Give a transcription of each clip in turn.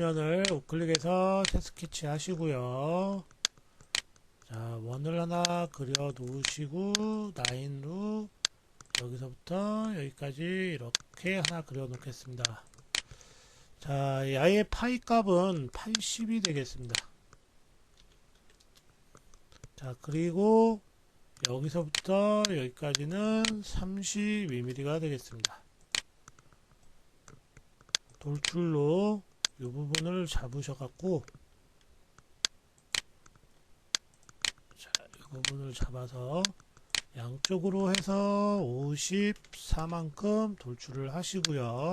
면을 우클릭해서 새 스케치 하시고요. 자, 원을 하나 그려 놓으시고 라인으로 여기서부터 여기까지 이렇게 하나 그려 놓겠습니다. 자, 야의 파이 값은 80이 되겠습니다. 자, 그리고 여기서부터 여기까지는 32mm가 되겠습니다. 돌출로 이 부분을 잡으셔갖고 자, 이 부분을 잡아서 양쪽으로 해서 54만큼 돌출을 하시고요.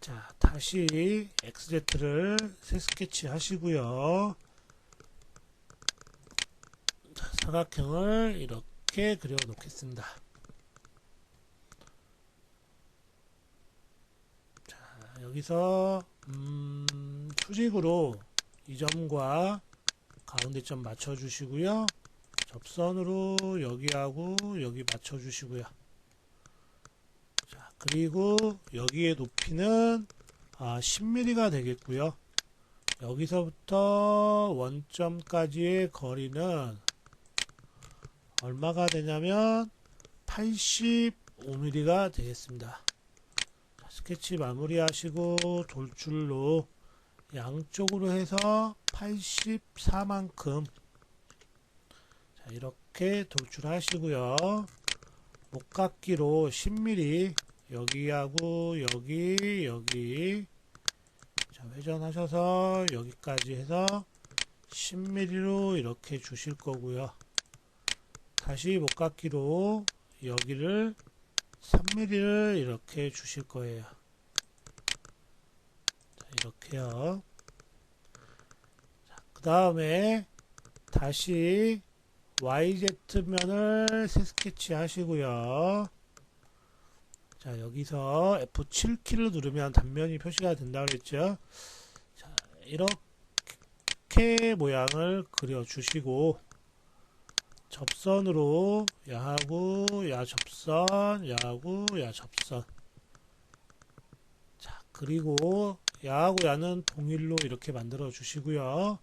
자, 다시 XZ를 새 스케치 하시고요. 자, 사각형을 이렇게 그려 놓겠습니다. 자, 여기서 음, 수직으로 이 점과 가운데 점 맞춰 주시고요. 접선으로 여기하고 여기 맞춰 주시고요. 자, 그리고 여기의 높이는 아, 10mm가 되겠고요. 여기서부터 원점까지의 거리는 얼마가 되냐면 85mm가 되겠습니다. 자, 스케치 마무리 하시고 돌출로 양쪽으로 해서 84만큼 자, 이렇게 돌출하시고요. 목깎기로 10mm 여기하고 여기 여기 자, 회전하셔서 여기까지 해서 10mm로 이렇게 주실 거고요. 다시 목깎기로 여기를 3mm를 이렇게 주실 거예요. 자, 이렇게요. 그 다음에 다시 YZ면을 새 스케치 하시고요. 자, 여기서 F7키를 누르면 단면이 표시가 된다고 그랬죠. 자, 이렇게 모양을 그려 주시고 접선으로 야하고 야 접선 야하고 야 접선. 자 그리고 야하고 야는 동일로 이렇게 만들어 주시고요.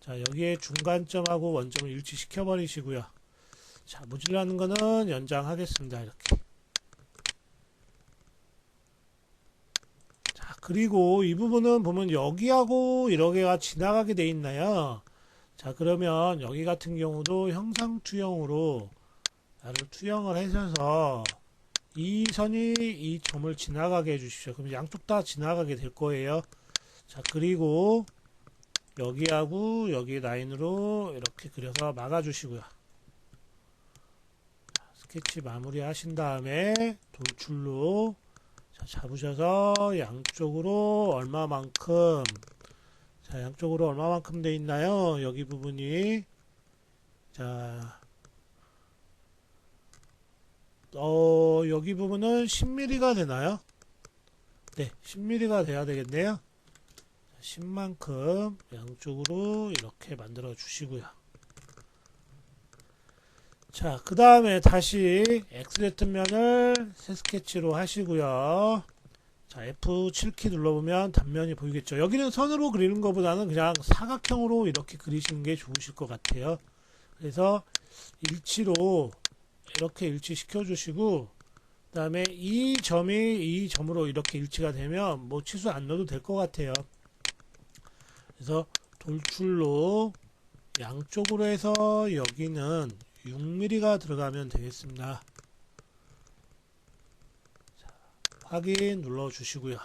자 여기에 중간점하고 원점을 일치시켜 버리시고요. 자 모질라는 거는 연장하겠습니다 이렇게. 자 그리고 이 부분은 보면 여기하고 이렇게가 지나가게 돼 있나요 자 그러면 여기 같은 경우도 형상 투영으로 나를 투영을 하셔서 이 선이 이 점을 지나가게 해주십시오. 그럼 양쪽 다 지나가게 될 거예요. 자 그리고 여기하고 여기 라인으로 이렇게 그려서 막아주시고요. 자, 스케치 마무리 하신 다음에 돌출로 자, 잡으셔서 양쪽으로 얼마만큼 자, 양쪽으로 얼마만큼 돼 있나요? 여기 부분이. 자, 어, 여기 부분은 10mm가 되나요? 네, 10mm가 돼야 되겠네요. 10만큼 양쪽으로 이렇게 만들어 주시고요. 자, 그 다음에 다시 X레트면을 새 스케치로 하시고요. 자, F7키 눌러보면 단면이 보이겠죠. 여기는 선으로 그리는 것보다는 그냥 사각형으로 이렇게 그리시는 게 좋으실 것 같아요. 그래서 일치로 이렇게 일치시켜 주시고 그 다음에 이 점이 이 점으로 이렇게 일치가 되면 뭐 치수 안 넣어도 될 것 같아요. 그래서 돌출로 양쪽으로 해서 여기는 6mm가 들어가면 되겠습니다. 확인 눌러 주시고요.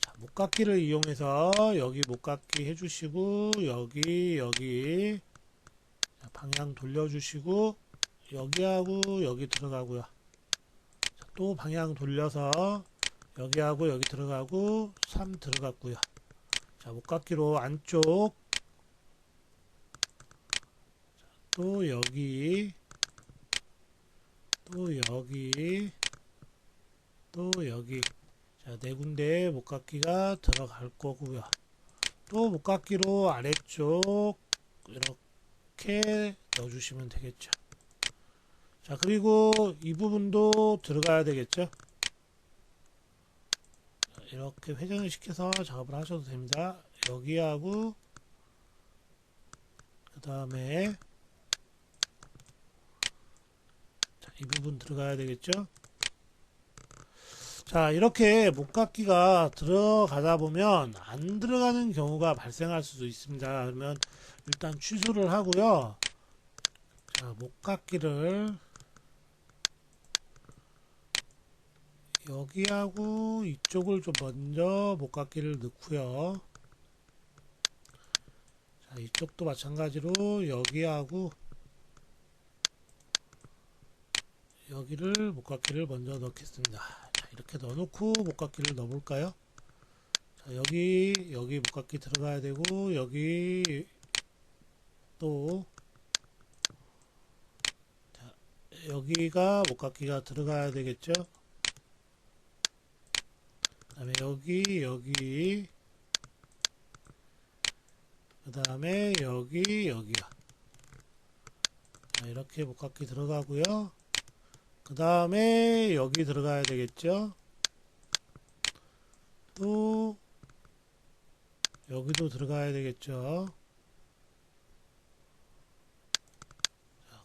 자, 목깎기를 이용해서 여기 목깎기 해주시고 여기 여기 자, 방향 돌려주시고 여기하고 여기 들어가고요. 자, 또 방향 돌려서 여기하고 여기 들어가고 3 들어갔고요. 자 목깎기로 안쪽 자, 또 여기 또 여기 또 여기 자, 네 군데 목깎기가 들어갈 거고요. 또 목깎기로 아래쪽 이렇게 넣어주시면 되겠죠. 자, 그리고 이 부분도 들어가야 되겠죠. 자, 이렇게 회전을 시켜서 작업을 하셔도 됩니다. 여기하고 그 다음에 자, 이 부분 들어가야 되겠죠. 자, 이렇게 목깎이가 들어가다 보면 안 들어가는 경우가 발생할 수도 있습니다. 그러면 일단 취소를 하고요. 자, 목깎이를 여기하고 이쪽을 좀 먼저 목깎이를 넣고요. 자, 이쪽도 마찬가지로 여기하고 여기를 목깎이를 먼저 넣겠습니다. 자, 이렇게 넣어놓고 목깎이를 넣어볼까요? 자, 여기 여기 목깎이 들어가야 되고 여기 또 자, 여기가 목깎이가 들어가야 되겠죠? 그 다음에 여기 여기 그 다음에 여기 여기가 자, 이렇게 목깎이 들어가고요 그 다음에 여기 들어가야 되겠죠? 또 여기도 들어가야 되겠죠?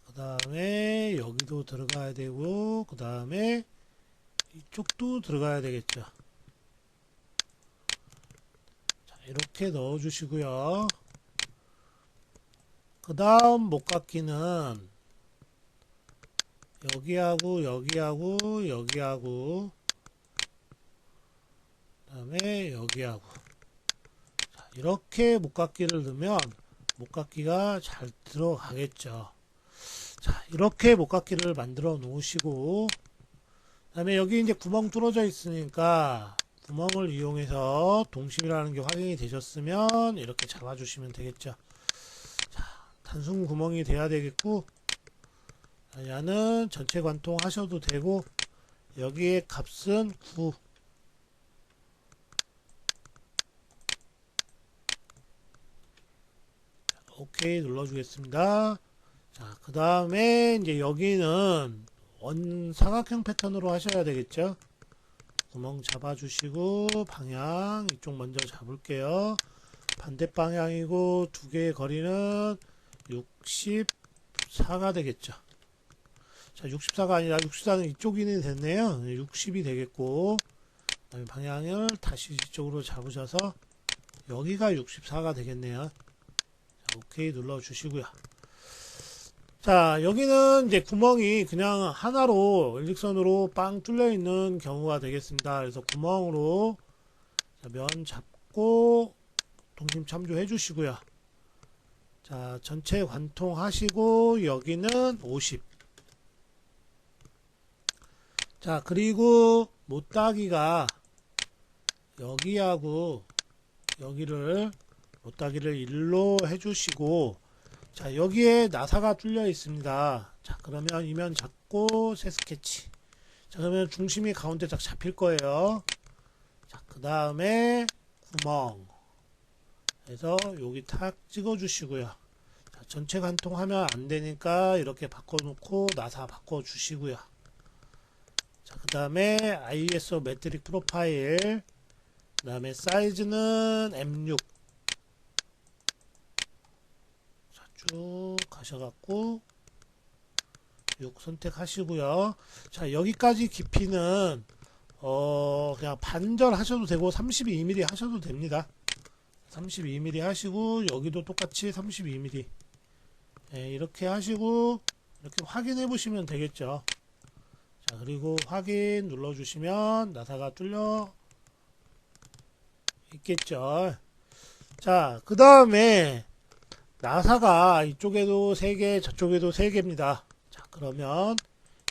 그 다음에 여기도 들어가야 되고 그 다음에 이쪽도 들어가야 되겠죠? 자, 이렇게 넣어 주시고요. 그 다음 목깎이는 여기하고 여기하고 여기하고. 그 다음에 여기하고. 자, 이렇게 목깎이를 넣으면 목깎이가 잘 들어가겠죠. 자 이렇게 목깎이를 만들어 놓으시고 그 다음에 여기 이제 구멍 뚫어져 있으니까 구멍을 이용해서 동심이라는 게 확인이 되셨으면 이렇게 잡아 주시면 되겠죠. 자 단순 구멍이 돼야 되겠고 얘는 전체 관통 하셔도 되고 여기에 값은 9 오케이 눌러주겠습니다. 자, 그 다음에 이제 여기는 원 사각형 패턴으로 하셔야 되겠죠. 구멍 잡아주시고 방향 이쪽 먼저 잡을게요. 반대 방향이고 두 개의 거리는 64가 되겠죠. 자, 64가 아니라 64는 이쪽이 됐네요. 60이 되겠고 그다음에 방향을 다시 이쪽으로 잡으셔서 여기가 64가 되겠네요. 자, 오케이 눌러 주시고요. 자, 여기는 이제 구멍이 그냥 하나로 일직선으로 빵 뚫려 있는 경우가 되겠습니다. 그래서 구멍으로 자, 면 잡고 동심 참조해 주시고요. 자, 전체 관통 하시고 여기는 50. 자, 그리고 못따기가 여기하고 여기를 못따기를 일로 해주시고 자 여기에 나사가 뚫려 있습니다. 자 그러면 이면 잡고 새 스케치. 자 그러면 중심이 가운데 딱 잡힐 거예요. 자그 다음에 구멍. 그래서 여기 탁 찍어 주시고요. 자, 전체 관통하면 안 되니까 이렇게 바꿔 놓고 나사 바꿔 주시고요 자, 그 다음에 ISO 매트릭 프로파일. 그 다음에 사이즈는 M6 자, 쭉 가셔갖고 6 선택하시고요. 자 여기까지 깊이는 어 그냥 반절 하셔도 되고 32mm 하셔도 됩니다. 32mm 하시고 여기도 똑같이 32mm 예, 이렇게 하시고 이렇게 확인해 보시면 되겠죠 자 그리고 확인 눌러주시면 나사가 뚫려 있겠죠. 자그 다음에 나사가 이쪽에도 3개 저쪽에도 3개입니다. 자 그러면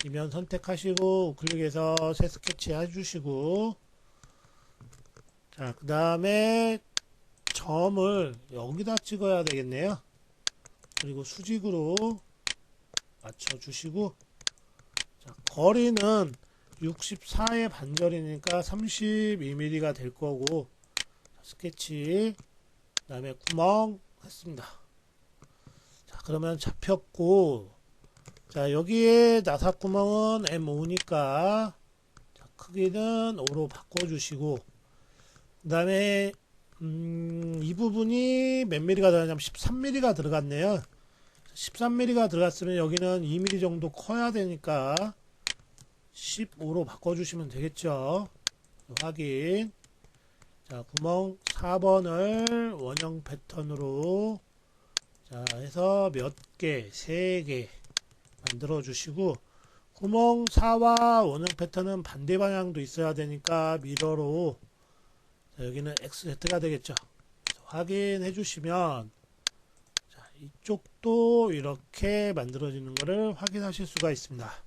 이면 선택하시고 우클릭해서 새 스케치 해주시고 자그 다음에 점을 여기다 찍어야 되겠네요. 그리고 수직으로 맞춰 주시고 자, 거리는 64의 반절이니까 32mm가 될 거고 스케치 그 다음에 구멍 했습니다. 자 그러면 잡혔고 자, 여기에 나사 구멍은 M5니까 크기는 5로 바꿔주시고 그 다음에 음, 이 부분이 몇 mm가 들어가냐면 13mm가 들어갔네요. 13mm가 들어갔으면 여기는 2mm 정도 커야 되니까 15로 바꿔주시면 되겠죠? 확인. 자 구멍 4번을 원형 패턴으로 자 해서 몇 개, 3개 만들어 주시고 구멍 4와 원형 패턴은 반대 방향도 있어야 되니까 미러로 자, 여기는 XZ가 되겠죠? 확인해 주시면 자, 이쪽도 이렇게 만들어지는 것을 확인하실 수가 있습니다